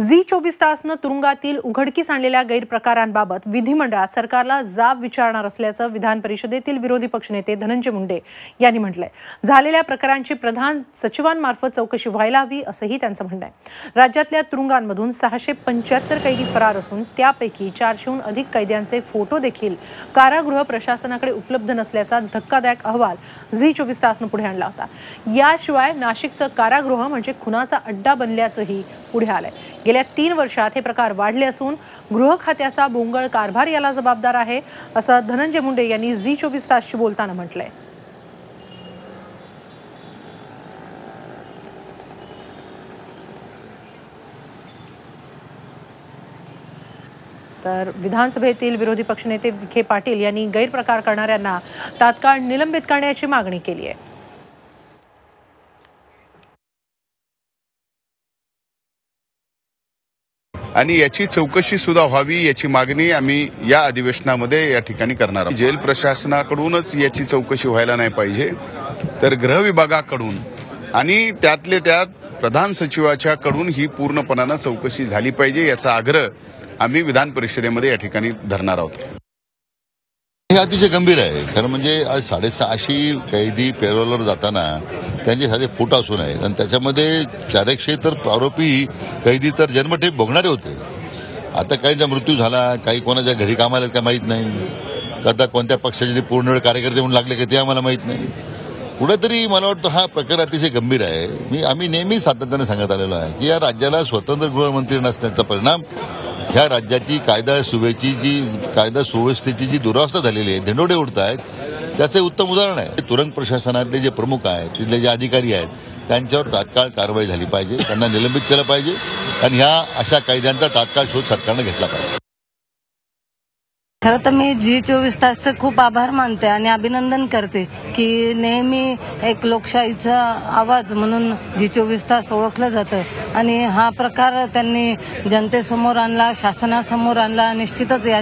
Zee चोवीस तासनं तुरुंगातील उघडकीस आणलेल्या गैरप्रकारांबाबत विधिमंडळात सरकारला जाब विचारणार असल्याचं विधान परिषदेतील विरोधी पक्षनेते धनंजय मुंडे यांनी म्हटलंय. झालेल्या प्रकारांची प्रधान सचिवांमार्फत चौकशी व्हायला हवी असंही त्यांचं म्हणणं आहे. राज्यातल्या तुरुंगांमधून सहाशे पंच्याहत्तर कैदी फरार असून त्यापैकी चारशेहून अधिक कैद्यांचे फोटो देखील कारागृह प्रशासनाकडे उपलब्ध नसल्याचा धक्कादायक अहवाल झी चोवीस तासनं पुढे आणला होता. याशिवाय नाशिकचं कारागृह म्हणजे खुनाचा अड्डा बनल्याचंही पुढे आलंय. गेल्या तीन वर्षात हे प्रकार वाढले असून गृह खात्याचा भोंगळ कारभार याला जबाबदार आहे असं धनंजय मुंडे यांनी झी चोवीस तासशी बोलताना म्हटलंय. तर विधानसभेतील विरोधी पक्षनेते विखे पाटील यांनी गैरप्रकार करणाऱ्यांना तात्काळ निलंबित करण्याची मागणी केली आहे. आणि याची चौकशी सुद्धा व्हावी याची मागणी आम्ही या अधिवेशनामध्ये या ठिकाणी करणार आहोत. जेल प्रशासनाकडूनच याची चौकशी व्हायला नाही पाहिजे तर गृह विभागाकडून आणि त्यातले त्यात प्रधान सचिवाच्या कडून ही पूर्णपणानं चौकशी झाली पाहिजे याचा आग्रह आम्ही विधान परिषदेमध्ये या ठिकाणी धरणार आहोत. हे अतिशय गंभीर आहे. खरं म्हणजे आज साडेसहाशे कैदी पेरोलवर जाताना त्यांचे साधे फोटो असून आहेत. आणि त्याच्यामध्ये चारकशे तर आरोपी कैदी तर जन्मठेप भोगणारे होते. आता काहींचा मृत्यू झाला काही कोणाच्या घरी कामाला काय माहीत नाही. कदा कोणत्या पक्षाचे ते पूर्ण वेळ कार्यकर्ते म्हणून लागले का ते आम्हाला माहीत नाही. कुठेतरी मला वाटतं हा प्रकार अतिशय गंभीर आहे. मी आम्ही नेहमी सातत्याने सांगत आलेलो आहे की या राज्याला स्वतंत्र गृहमंत्री नसण्याचा परिणाम ह्या राज्याची कायदा सुव्येची जी कायदा सुव्यवस्थेची जी दुरावस्था झालेली आहे धेंडोडे उडत आहेत त्याचं उत्तम उदाहरण आहे. तुरंग प्रशासनातले जे प्रमुख आहेत तिथले जे अधिकारी आहेत त्यांच्यावर तात्काळ कारवाई झाली पाहिजे त्यांना निलंबित केलं पाहिजे आणि ह्या अशा कायद्यांचा तात्काळ शोध सरकारनं घेतला पाहिजे. खरं तर मी जी चोवीस तासचे खूप आभार मानते आणि अभिनंदन करते की नेहमी एक लोकशाहीचा आवाज म्हणून जी चोवीस तास ओळखलं जातं. आणि हा प्रकार त्यांनी जनतेसमोर आणला शासनासमोर आणला निश्चितच या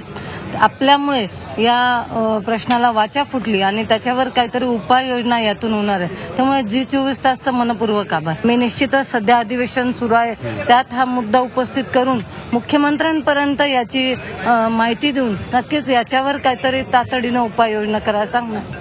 आपल्यामुळे या प्रश्नाला वाचा फुटली आणि त्याच्यावर काहीतरी उपाययोजना यातून होणार आहे. त्यामुळे जी चोवीस तासचा मनपूर्वक आभार. मी निश्चितच सध्या अधिवेशन सुरू आहे. त्यात हा मुद्दा उपस्थित करून मुख्यमंत्र्यांपर्यंत याची माहिती देऊन नक्कीच याच्यावर काहीतरी तातडीनं उपाययोजना करा. सांगणार